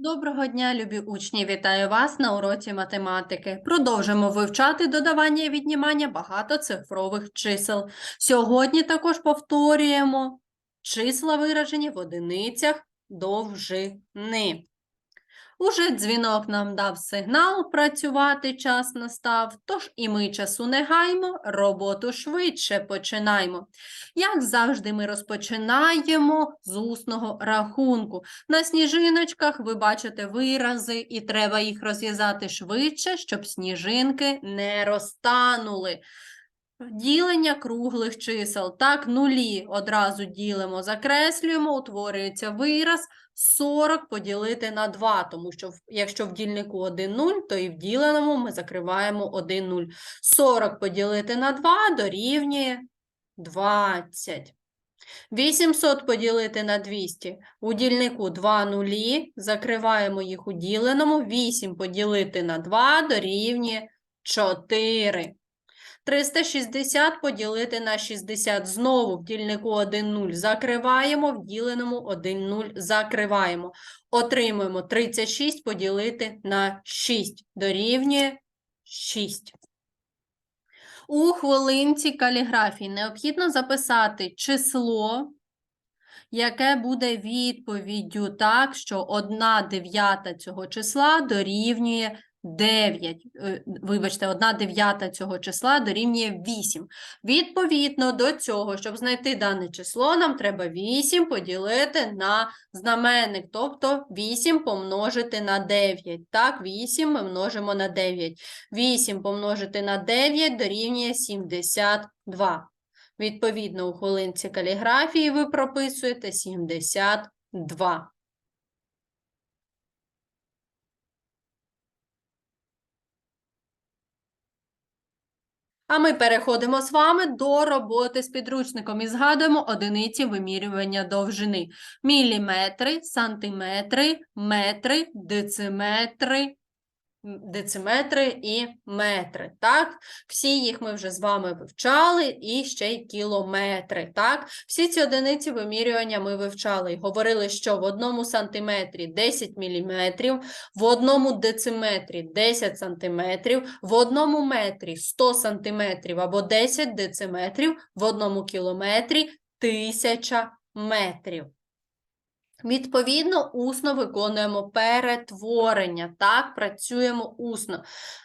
Доброго дня, любі учні! Вітаю вас на уроці математики. Продовжимо вивчати додавання і віднімання багатоцифрових чисел. Сьогодні також повторюємо числа, виражені в одиницях довжини. Уже дзвінок нам дав сигнал, працювати час настав, тож і ми часу не гаймо, роботу швидше починаймо. Як завжди, ми розпочинаємо з усного рахунку. На сніжиночках ви бачите вирази, і треба їх розв'язати швидше, щоб сніжинки не розтанули. Ділення круглих чисел. Так, нулі одразу ділимо, закреслюємо, утворюється вираз 40 поділити на 2, тому що якщо в дільнику 1 0, то і в діленому ми закриваємо 1 0. 40 поділити на 2 дорівнює 20. 800 поділити на 200. У дільнику 2 нулі, закриваємо їх у діленому. 8 поділити на 2 дорівнює 4. 360 поділити на 60. Знову в дільнику 1 0 закриваємо, в діленому 1 0 закриваємо. Отримуємо 36 поділити на 6. Дорівнює 6. У хвилинці каліграфії необхідно записати число, яке буде відповіддю так, що 1 дев'ята цього числа дорівнює 9. Е, Вибачте, 1 дев'ята цього числа дорівнює 8. Відповідно до цього, щоб знайти дане число, нам треба 8 поділити на знаменник, тобто 8 помножити на 9. Так, 8 ми множимо на 9. 8 помножити на 9 дорівнює 72. Відповідно, у хвилинці каліграфії ви прописуєте 72. А ми переходимо з вами до роботи з підручником і згадуємо одиниці вимірювання довжини. Міліметри, сантиметри, метри, дециметри, дециметри і метри. Так? Всі їх ми вже з вами вивчали, і ще й кілометри. Так? Всі ці одиниці вимірювання ми вивчали і говорили, що в одному сантиметрі 10 міліметрів, в одному дециметрі 10 сантиметрів, в одному метрі 100 сантиметрів або 10 дециметрів, в одному кілометрі 1000 метрів. Відповідно, усно виконуємо перетворення. Так, працюємо усно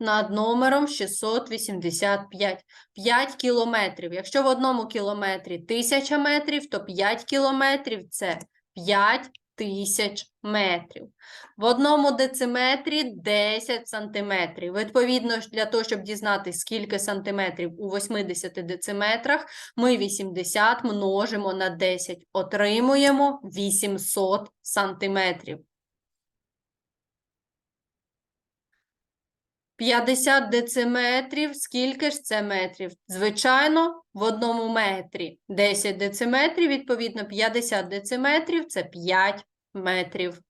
над номером 685. 5 кілометрів. Якщо в одному кілометрі 1000 метрів, то 5 кілометрів – це 5 тисяч метрів. В одному дециметрі 10 сантиметрів. Відповідно, для того, щоб дізнатися, скільки сантиметрів у 80 дециметрах, ми 80 множимо на 10. Отримуємо 800 сантиметрів. 50 дециметрів, скільки ж це метрів? Звичайно, в одному метрі 10 дециметрів, відповідно, 50 дециметрів – це 5 метрів.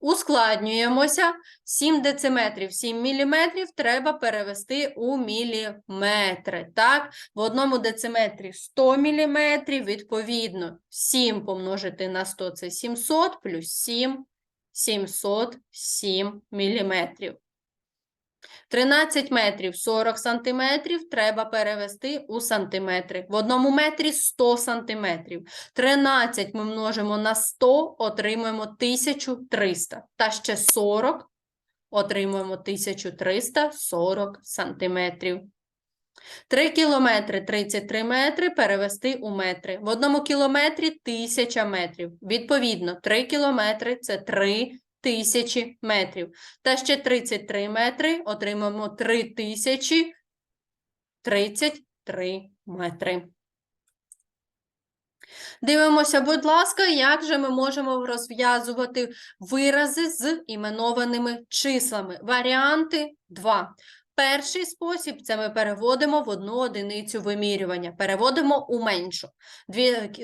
Ускладнюємося. 7 дециметрів, 7 міліметрів треба перевести у міліметри. Так? В одному дециметрі 100 міліметрів, відповідно, 7 помножити на 100 – це 700, плюс 7 – 707 міліметрів. 13 метрів 40 сантиметрів треба перевести у сантиметри. В одному метрі 100 сантиметрів. 13 ми множимо на 100, отримуємо 1300. Та ще 40 отримуємо 1340 сантиметрів. 3 кілометри 33 метри перевести у метри. В одному кілометрі 1000 метрів. Відповідно, 3 кілометри – це 3 тисячі метрів. Та ще 33 метри отримаємо 3033 метри. Дивимося, будь ласка, як же ми можемо розв'язувати вирази з іменованими числами. Варіанти 2. Перший спосіб це ми переводимо в одну одиницю вимірювання. Переводимо у меншу.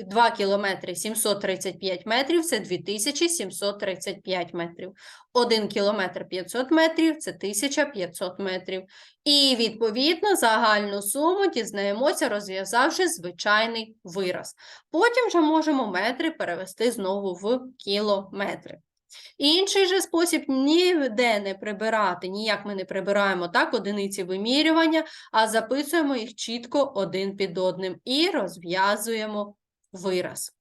2 кілометри 735 метрів це 2735 метрів. 1 кілометр 500 метрів це 1500 метрів. І, відповідно, загальну суму дізнаємося, розв'язавши звичайний вираз. Потім вже можемо метри перевести знову в кілометри. Інший же спосіб ніде не прибирати, ніяк ми не прибираємо так одиниці вимірювання, а записуємо їх чітко один під одним і розв'язуємо вираз.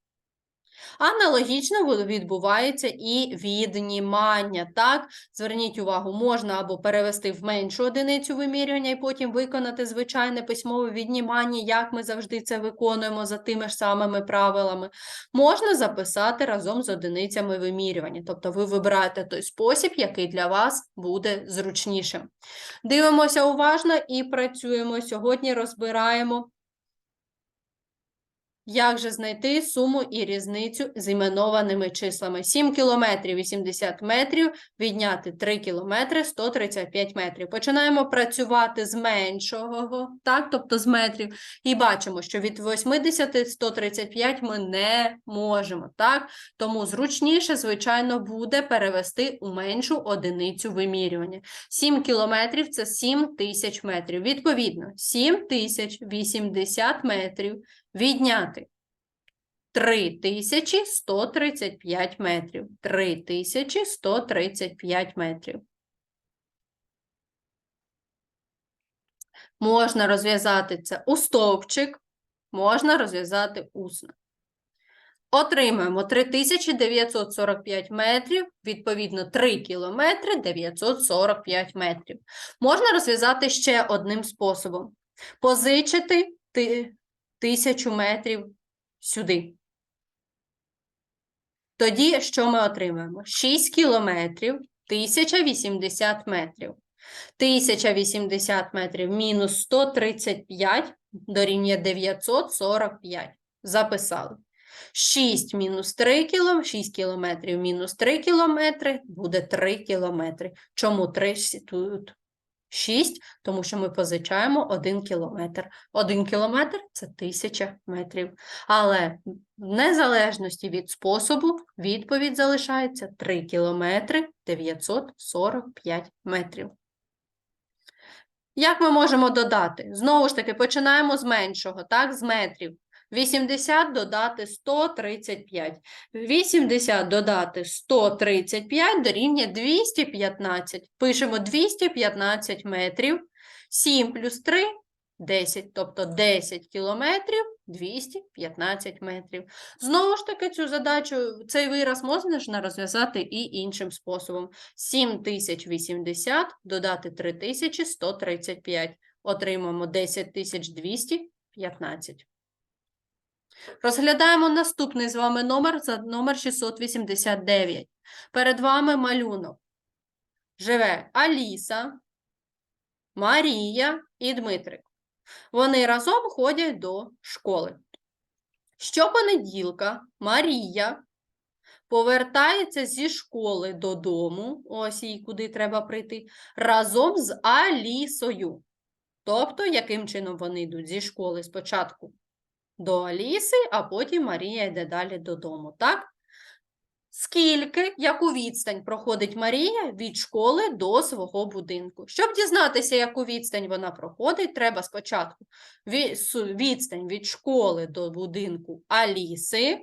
Аналогічно відбувається і віднімання. Так, зверніть увагу, можна або перевести в меншу одиницю вимірювання і потім виконати звичайне письмове віднімання, як ми завжди це виконуємо за тими ж самими правилами. Можна записати разом з одиницями вимірювання. Тобто ви вибираєте той спосіб, який для вас буде зручнішим. Дивимося уважно і працюємо. Сьогодні розбираємо як же знайти суму і різницю з іменованими числами? 7 кілометрів 80 метрів, відняти 3 кілометри 135 метрів. Починаємо працювати з меншого, так, тобто з метрів, і бачимо, що від 80 135 ми не можемо, так? Тому зручніше, звичайно, буде перевести у меншу одиницю вимірювання. 7 кілометрів – це 7 тисяч метрів. Відповідно, 7 тисяч 80 метрів відняти 3135 метрів. 3135 метрів. Можна розв'язати це у стовпчик, можна розв'язати усно. Отримаємо 3945 метрів, відповідно 3 кілометри 945 метрів. Можна розв'язати ще одним способом. Позичити ти- тисячу метрів сюди. Тоді що ми отримаємо? 6 кілометрів 1080 метрів. 1080 метрів мінус 135 дорівнює 945. Записали. 6 мінус 3 кілометри, 6 кілометрів мінус 3 кілометри буде 3 кілометри. Чому 3 тут 6? Тому що ми позичаємо 1 кілометр. 1 кілометр – це 1000 метрів. Але в незалежності від способу відповідь залишається 3 кілометри 945 метрів. Як ми можемо додати? Знову ж таки, починаємо з меншого, так, з метрів. 80 додати 135. 80 додати 135 дорівнює 215. Пишемо 215 метрів. 7 плюс 3 – 10, тобто 10 кілометрів 215 метрів. Знову ж таки, цю задачу, цей вираз можна розв'язати і іншим способом. 7080 додати 3135. Отримаємо 10215. Розглядаємо наступний з вами номер, за номер 689. Перед вами малюнок. Живе Аліса, Марія і Дмитрик. Вони разом ходять до школи. Щопонеділка Марія повертається зі школи додому, ось їй куди треба прийти, разом з Алісою. Тобто, яким чином вони йдуть зі школи спочатку до Аліси, а потім Марія йде далі додому, так? Скільки, яку відстань проходить Марія від школи до свого будинку? Щоб дізнатися, яку відстань вона проходить, треба спочатку відстань від школи до будинку Аліси,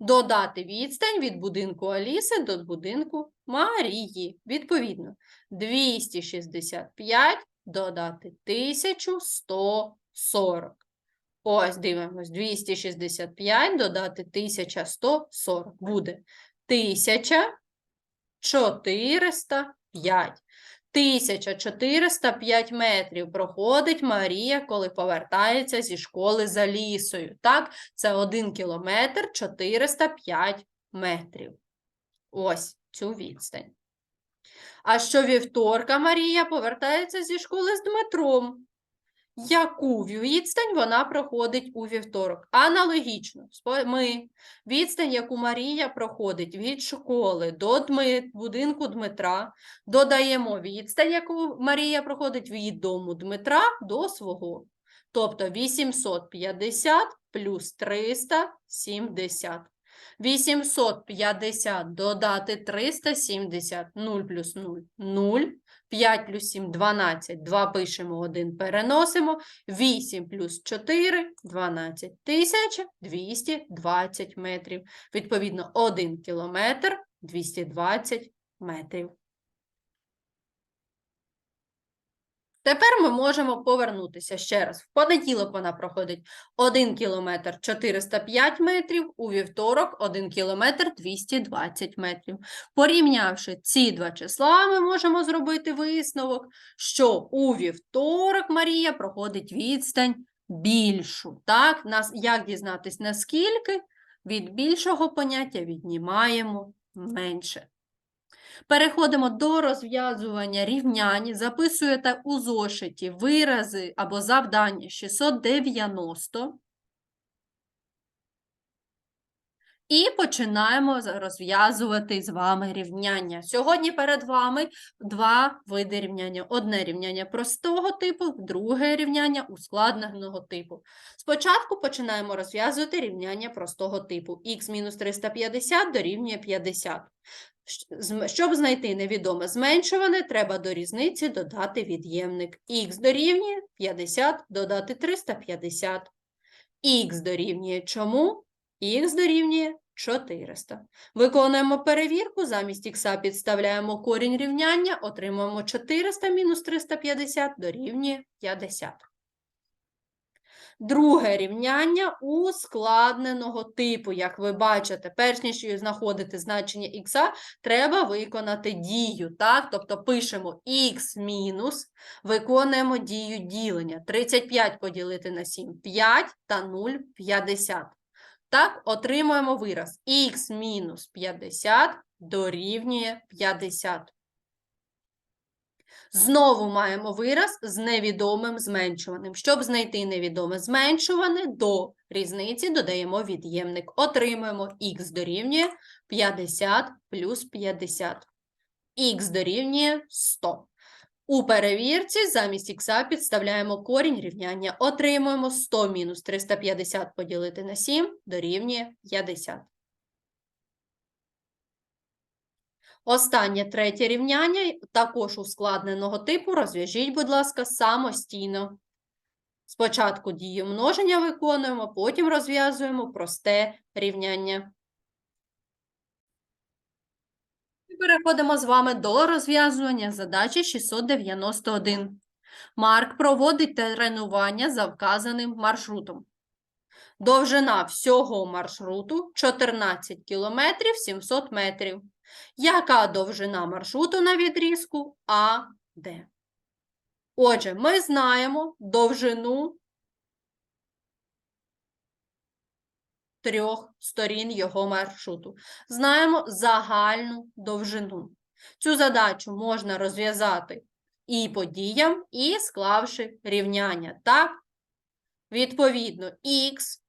додати відстань від будинку Аліси до будинку Марії. Відповідно, 265 додати 1140. Ось дивимось, 265 додати 1140 буде 1405. 1405 метрів проходить Марія, коли повертається зі школи за лісою. Так, це 1 кілометр 405 метрів. Ось цю відстань. А що вівторка Марія повертається зі школи з Дмитром. Яку відстань вона проходить у вівторок. Аналогічно, ми відстань, яку Марія проходить від школи до будинку Дмитра, додаємо відстань, яку Марія проходить від дому Дмитра до свого. Тобто 850 плюс 370. 850 додати 370, 0 плюс 0 – 0. 5 плюс 7 – 12, 2 пишемо, 1 переносимо, 8 плюс 4 – 12 тисяч 220 метрів. Відповідно, 1 кілометр – 220 метрів. Тепер ми можемо повернутися ще раз. В понеділок вона проходить 1 кілометр 405 метрів, у вівторок 1 кілометр 220 метрів. Порівнявши ці два числа, ми можемо зробити висновок, що у вівторок Марія проходить відстань більшу. Так, нас, як дізнатись наскільки? Від більшого поняття віднімаємо менше. Переходимо до розв'язування рівнянь. Записуєте у зошиті вирази або завдання 690. І починаємо розв'язувати з вами рівняння. Сьогодні перед вами два види рівняння. Одне рівняння простого типу, друге рівняння ускладненого типу. Спочатку починаємо розв'язувати рівняння простого типу. х мінус 350 дорівнює 50. Щоб знайти невідоме зменшуване, треба до різниці додати від'ємник. х дорівнює 50 додати 350. х дорівнює чому? х дорівнює 400. Виконуємо перевірку, замість х підставляємо корінь рівняння, отримуємо 400 мінус 350 дорівнює 50. Друге рівняння ускладненого типу. Як ви бачите, перш ніж знаходити значення х, треба виконати дію. Так? Тобто пишемо х мінус, виконуємо дію ділення. 35 поділити на 7 – 5 та 0 – 50. Так, отримуємо вираз х мінус 50 дорівнює 50. Знову маємо вираз з невідомим зменшуваним. Щоб знайти невідоме зменшуване, до різниці додаємо від'ємник. Отримуємо х дорівнює 50 плюс 50. х дорівнює 100. У перевірці замість х підставляємо корінь рівняння. Отримуємо 100 мінус 350 поділити на 7 дорівнює 50. Останнє третє рівняння, також ускладненого типу, розв'яжіть, будь ласка, самостійно. Спочатку дію множення виконуємо, потім розв'язуємо просте рівняння. І переходимо з вами до розв'язування задачі 691. Марк проводить тренування за вказаним маршрутом. Довжина всього маршруту 14 кілометрів 700 метрів. Яка довжина маршруту на відрізку АД? Отже, ми знаємо довжину трьох сторін його маршруту. Знаємо загальну довжину. Цю задачу можна розв'язати і по діям, і склавши рівняння. Так? Відповідно, х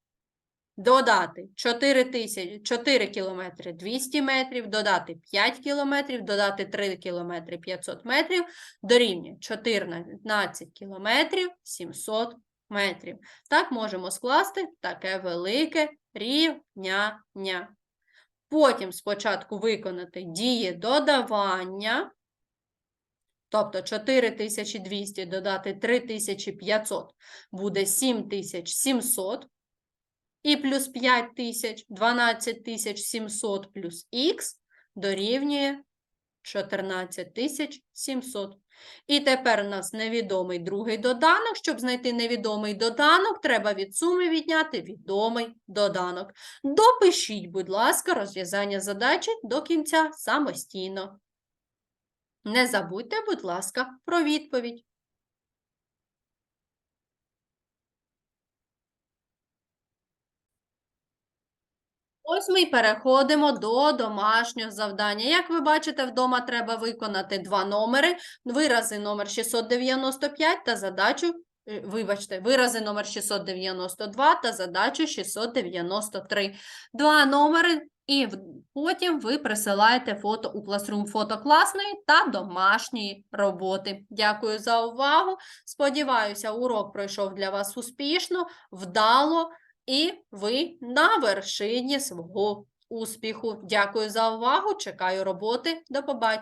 додати 4, тисячі, 4 кілометри 200 метрів, додати 5 кілометрів, додати 3 кілометри 500 метрів, дорівнює 14 кілометрів 700 метрів. Так можемо скласти таке велике рівняння. Потім спочатку виконати дії додавання, тобто 4200 додати 3500 буде 7700. І плюс 5 тисяч, 12 тисяч 700 плюс х дорівнює 14 тисяч 700. І тепер у нас невідомий другий доданок. Щоб знайти невідомий доданок, треба від суми відняти відомий доданок. Допишіть, будь ласка, розв'язання задачі до кінця самостійно. Не забудьте, будь ласка, про відповідь. Ось ми переходимо до домашнього завдання. Як ви бачите, вдома треба виконати два номери, вирази номер 695 та задачу е, вибачте, вирази номер 692 та задачу 693. Два номери, і потім ви присилаєте фото у Classroom фото класної та домашньої роботи. Дякую за увагу. Сподіваюся, урок пройшов для вас успішно, вдало, і ви на вершині свого успіху. Дякую за увагу. Чекаю роботи. До побачення.